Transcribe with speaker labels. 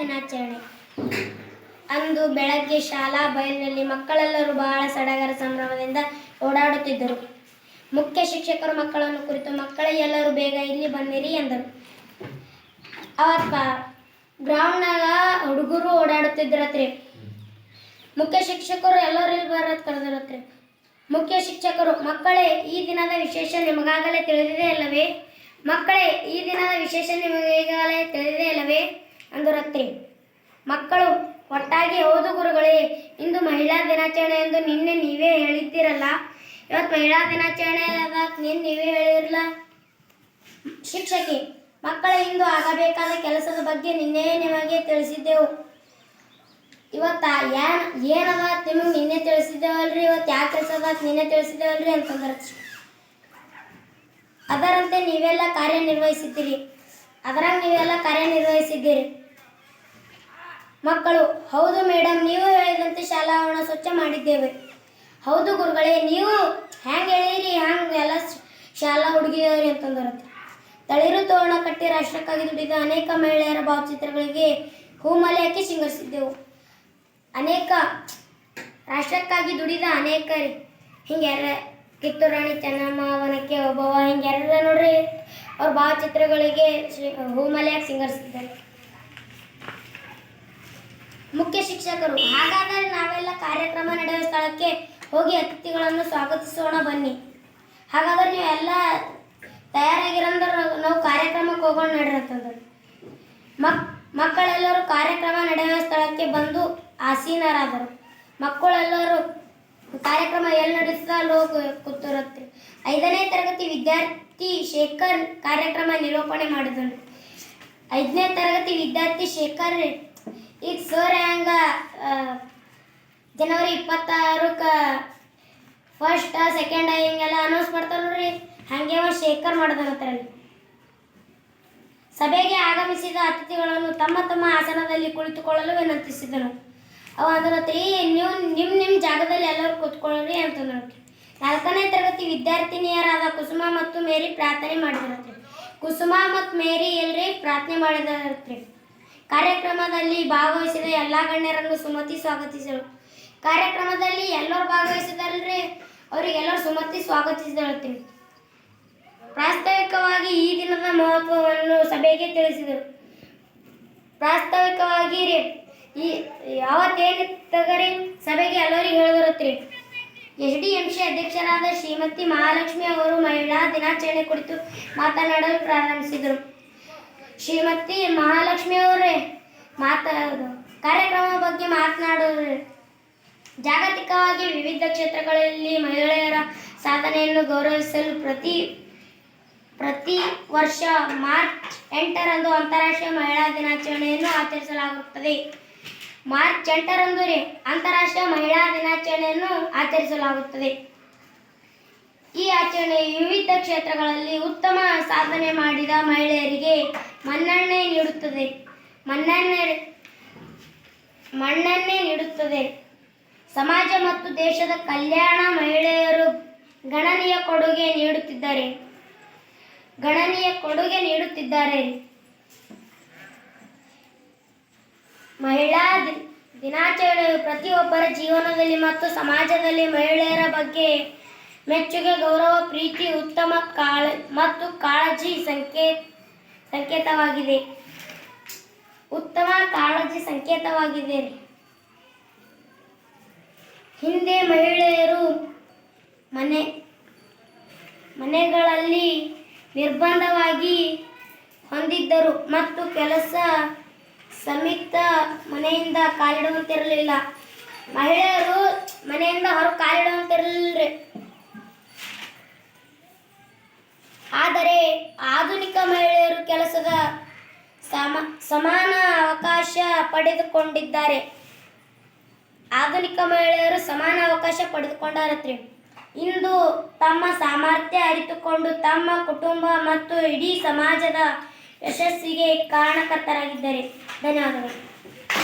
Speaker 1: ದಿನಾಚರಣೆ. ಅಂದು ಬೆಳಗ್ಗೆ ಶಾಲಾ ಬಯಲಿನಲ್ಲಿ ಮಕ್ಕಳೆಲ್ಲರೂ ಬಹಳ ಸಡಗರ ಸಂಭ್ರಮದಿಂದ ಓಡಾಡುತ್ತಿದ್ದರು. ಮುಖ್ಯ ಶಿಕ್ಷಕರು ಮಕ್ಕಳನ್ನು ಕುರಿತು, ಮಕ್ಕಳೇ, ಎಲ್ಲರೂ ಬೇಗ ಇಲ್ಲಿ ಬನ್ನಿರಿ ಎಂದರು. ಅವತ್ತ ಗ್ರೌಂಡ್ನಾಗ ಹುಡುಗರು ಓಡಾಡುತ್ತಿದ್ದರತ್ರಿ. ಮುಖ್ಯ ಶಿಕ್ಷಕರು ಎಲ್ಲರೂ ಇಲ್ಲಿ ಬರೋದು ಕರೆದಿರತ್ರಿ. ಮುಖ್ಯ ಶಿಕ್ಷಕರು, ಮಕ್ಕಳೇ, ಈ ದಿನದ ವಿಶೇಷ ನಿಮಗಾಗಲೇ ತಿಳಿದಿದೆ ಅಲ್ಲವೇ? ಮಕ್ಕಳೇ, ಈ ದಿನದ ವಿಶೇಷ ನಿಮಗೆ ಈಗಾಗಲೇ ತಿಳಿದಿದೆ ಅಲ್ಲವೇ? ಅಂದುರತ್ರಿ. ಮಕ್ಕಳು, ಒಟ್ಟಾಗಿ ಹೌದು ಗುರುಗಳೇ, ಇಂದು ಮಹಿಳಾ ದಿನಾಚರಣೆ ಎಂದು ನಿನ್ನೆ ನೀವೇ ಹೇಳಿದ್ದೀರಲ್ಲ. ಇವತ್ತು ಮಹಿಳಾ ದಿನಾಚರಣೆ ನಿನ್ನೆ ನೀವೇ ಹೇಳಿರಲ್ಲ ಶಿಕ್ಷಕಿ, ಮಕ್ಕಳ, ಇಂದು ಆಗಬೇಕಾದ ಕೆಲಸದ ಬಗ್ಗೆ ನಿನ್ನೆ ನಿಮಗೆ ತಿಳಿಸಿದ್ದೆವು. ಇವತ್ತ ಏನ್, ಏನದ ನಿಮಗೆ ನಿನ್ನೆ ತಿಳಿಸಿದ್ದೇವಲ್ರಿ? ಇವತ್ತು ಯಾವ ಕೆಲಸ ಅದ ನಿನ್ನೆ ತಿಳಿಸಿದ್ದೇವಲ್ರಿ ಅಂತಂದ್ರೆ ಅದರಂತೆ ನೀವೆಲ್ಲ ಕಾರ್ಯನಿರ್ವಹಿಸಿದ್ದೀರಿ. ಅದರಾಗ ನೀವೆಲ್ಲ ಕಾರ್ಯನಿರ್ವಹಿಸಿದ್ದೀರಿ. ಮಕ್ಕಳು, ಹೌದು ಮೇಡಮ್ ನೀವು ಹೇಳಿದಂತೆ ಶಾಲಾ ಆವರಣ ಸ್ವಚ್ಛ ಮಾಡಿದ್ದೇವೆ. ಹೌದು ಗುರುಗಳೇ, ನೀವು ಹ್ಯಾಂಗೆ ಹೇಳಿರಿ, ಹ್ಯಾಂಗೆ ಎಲ್ಲ ಶಾಲಾ ಹುಡುಗಿಯರಿ? ಅಂತಂದರು ತಳಿರು ತೋರಣ ಕಟ್ಟಿ ರಾಷ್ಟ್ರಕ್ಕಾಗಿ ದುಡಿದ ಅನೇಕ ಮಹಿಳೆಯರ ಭಾವಚಿತ್ರಗಳಿಗೆ ಹೂಮಾಲೆ ಹಾಕಿ ಶೃಂಗರಿಸಿದ್ದೆವು. ಅನೇಕ, ರಾಷ್ಟ್ರಕ್ಕಾಗಿ ದುಡಿದ ಅನೇಕ ಹಿಂಗ್ಯಾರ ಕಿತ್ತೂರು ರಾಣಿ ಚೆನ್ನಮ್ಮ ವನಕ್ಕೆ ಒಬ್ಬವ ಹಿಂಗ್ಯಾರ ನೋಡ್ರಿ, ಅವ್ರ ಭಾವಚಿತ್ರಗಳಿಗೆ ಹೂಮಾಲೆ ಹಾಕಿ ಸಿಂಗರಿಸಿದ್ದಾರೆ ಮುಖ್ಯ ಶಿಕ್ಷಕರು. ಹಾಗಾದರೆ ನಾವೆಲ್ಲ ಕಾರ್ಯಕ್ರಮ ನಡೆಯುವ ಸ್ಥಳಕ್ಕೆ ಹೋಗಿ ಅತಿಥಿಗಳನ್ನು ಸ್ವಾಗತಿಸೋಣ ಬನ್ನಿ. ಹಾಗಾದ್ರೆ ನೀವು ಎಲ್ಲ ತಯಾರಾಗಿರಂದ್ರೆ ನಾವು ಕಾರ್ಯಕ್ರಮಕ್ಕೆ ಹೋಗೋಣ ನಡ್ರಿ ಮಕ್, ಮಕ್ಕಳೆಲ್ಲರೂ ಕಾರ್ಯಕ್ರಮ ನಡೆಯುವ ಸ್ಥಳಕ್ಕೆ ಬಂದು ಆಸೀನರಾದರು. ಮಕ್ಕಳೆಲ್ಲರೂ ಕಾರ್ಯಕ್ರಮ ಎಲ್ಲಿ ನಡೆಸ್ತಾ ಅಲ್ಲಿ ಹೋಗಿ ಕೂತಿರತ್ರಿ ಐದನೇ ತರಗತಿ ವಿದ್ಯಾರ್ಥಿ ಶೇಖರ್ ಕಾರ್ಯಕ್ರಮ ನಿರೂಪಣೆ ಮಾಡಿದನು ಐದನೇ ತರಗತಿ ವಿದ್ಯಾರ್ಥಿ ಶೇಖರ್ ಈಗ ಸರ್ ಹೆಂಗ ಜನವರಿ ಇಪ್ಪತ್ತಾರಕ್ಕೆ ಫಸ್ಟ್ ಸೆಕೆಂಡ್ ಹಿಂಗೆಲ್ಲ ಅನೌನ್ಸ್ ಮಾಡ್ತಾರೆ ನೋಡ್ರಿ. ಹಾಗೆ ಒಂದು ಶೇಖರ್ ಮಾಡಿದನತ್ರಲ್ಲಿ ಸಭೆಗೆ ಆಗಮಿಸಿದ ಅತಿಥಿಗಳನ್ನು ತಮ್ಮ ತಮ್ಮ ಆಸನದಲ್ಲಿ ಕುಳಿತುಕೊಳ್ಳಲು ವಿನಂತಿಸಿದರು. ಅವ ಅಂದ್ರತ್ರಿ ನೀವು ನಿಮ್ಮ ನಿಮ್ಮ ಜಾಗದಲ್ಲಿ ಎಲ್ಲರೂ ಕೂತ್ಕೊಳ್ಳ್ರಿ ನೋಡ್ರಿ ನಾಲ್ಕನೇ ತರಗತಿ ವಿದ್ಯಾರ್ಥಿನಿಯರಾದ ಕುಸುಮ ಮತ್ತು ಮೇರಿ ಪ್ರಾರ್ಥನೆ ಮಾಡಿದಾರತ್ರಿ. ಕುಸುಮ ಮತ್ತು ಮೇರಿ ಎಲ್ರಿ ಪ್ರಾರ್ಥನೆ ಮಾಡಿದರತ್ರಿ. ಕಾರ್ಯಕ್ರಮದಲ್ಲಿ ಭಾಗವಹಿಸಿದ ಎಲ್ಲ ಗಣ್ಯರನ್ನು ಸುಮತಿ ಸ್ವಾಗತಿಸಿದರು. ಕಾರ್ಯಕ್ರಮದಲ್ಲಿ ಎಲ್ಲರೂ ಭಾಗವಹಿಸಿದಲ್ರಿ ಅವರಿಗೆಲ್ಲರೂ ಸುಮತಿ ಸ್ವಾಗತಿಸಿದಳು ಪ್ರಾಸ್ತಾವಿಕವಾಗಿ ಈ ದಿನದ ಮಹತ್ವವನ್ನು ಸಭೆಗೆ ತಿಳಿಸಿದರು. ಪ್ರಾಸ್ತಾವಿಕವಾಗಿ ರೀ, ಈ ಯಾವತ್ತೇನಿತ್ತಗರಿ ಸಭೆಗೆ ಎಲ್ಲರಿಗೂ ಹೇಳಿದರತ್ರಿ ಎಸ್ ಡಿ ಎಂ ಸಿ ಅಧ್ಯಕ್ಷರಾದ ಶ್ರೀಮತಿ ಮಹಾಲಕ್ಷ್ಮಿ ಅವರು ಮಹಿಳಾ ದಿನಾಚರಣೆ ಕುರಿತು ಮಾತನಾಡಲು ಪ್ರಾರಂಭಿಸಿದರು. ಶ್ರೀಮತಿ ಮಹಾಲಕ್ಷ್ಮಿ ಅವರೇ, ಮಾತಾಡೋದು. ಕಾರ್ಯಕ್ರಮ ಬಗ್ಗೆ ಮಾತನಾಡೋರು ಜಾಗತಿಕವಾಗಿ ವಿವಿಧ ಕ್ಷೇತ್ರಗಳಲ್ಲಿ ಮಹಿಳೆಯರ ಸಾಧನೆಯನ್ನು ಗೌರವಿಸಲು ಪ್ರತಿ ಪ್ರತಿ ವರ್ಷ ಮಾರ್ಚ್ ಎಂಟರಂದು ಅಂತಾರಾಷ್ಟ್ರೀಯ ಮಹಿಳಾ ದಿನಾಚರಣೆಯನ್ನು ಆಚರಿಸಲಾಗುತ್ತದೆ. ಮಾರ್ಚ್ ಎಂಟರಂದು ಅಂತಾರಾಷ್ಟ್ರೀಯ ಮಹಿಳಾ ದಿನಾಚರಣೆಯನ್ನು ಆಚರಿಸಲಾಗುತ್ತದೆ. ಈ ಆಚರಣೆ ವಿವಿಧ ಕ್ಷೇತ್ರಗಳಲ್ಲಿ ಉತ್ತಮ ಸಾಧನೆ ಮಾಡಿದ ಮಹಿಳೆಯರಿಗೆ ಮನ್ನಣೆ ನೀಡುತ್ತದೆ. ಮನ್ನಣೆ ಮನ್ನಣೆ ನೀಡುತ್ತದೆ. ಸಮಾಜ ಮತ್ತು ದೇಶದ ಕಲ್ಯಾಣ ಮಹಿಳೆಯರು ಗಣನೀಯ ಕೊಡುಗೆ ನೀಡುತ್ತಿದ್ದಾರೆ. ಗಣನೀಯ ಕೊಡುಗೆ ನೀಡುತ್ತಿದ್ದಾರೆ. ಮಹಿಳಾ ದಿನಾಚರಣೆಯು ಪ್ರತಿಯೊಬ್ಬರ ಜೀವನದಲ್ಲಿ ಮತ್ತು ಸಮಾಜದಲ್ಲಿ ಮಹಿಳೆಯರ ಬಗ್ಗೆ ಮೆಚ್ಚುಗೆ, ಗೌರವ, ಪ್ರೀತಿ, ಉತ್ತಮ ಕಾಳ ಮತ್ತು ಕಾಳಜಿ ಸಂಕೇತ ಸಂಕೇತವಾಗಿದೆ ಉತ್ತಮ ಕಾಳಜಿ ಸಂಕೇತವಾಗಿದೆ. ಹಿಂದೆ ಮಹಿಳೆಯರು ಮನೆ, ಮನೆಗಳಲ್ಲಿ ನಿರ್ಬಂಧವಾಗಿ ಹೊಂದಿದ್ದರು ಮತ್ತು ಕೆಲಸ ಸಮಿತ ಮನೆಯಿಂದ ಕಾಲಿಡುವಂತಿರಲಿಲ್ಲ ಮಹಿಳೆಯರು ಮನೆಯಿಂದ ಹೊರ ಕಾಲಿಡುವಂತಿರಲಿಲ್ಲ ಆದರೆ ಆಧುನಿಕ ಮಹಿಳೆಯರು ಕೆಲಸದ ಸಮ ಸಮಾನ ಅವಕಾಶ ಪಡೆದುಕೊಂಡಿದ್ದಾರೆ. ಆಧುನಿಕ ಮಹಿಳೆಯರು ಸಮಾನ ಅವಕಾಶ ಪಡೆದುಕೊಂಡಾರತ್ರಿ. ಇಂದು ತಮ್ಮ ಸಾಮರ್ಥ್ಯ ಅರಿತುಕೊಂಡು ತಮ್ಮ ಕುಟುಂಬ ಮತ್ತು ಇಡೀ ಸಮಾಜದ ಯಶಸ್ಸಿಗೆ ಕಾರಣಕರ್ತರಾಗಿದ್ದಾರೆ. ಧನ್ಯವಾದಗಳು.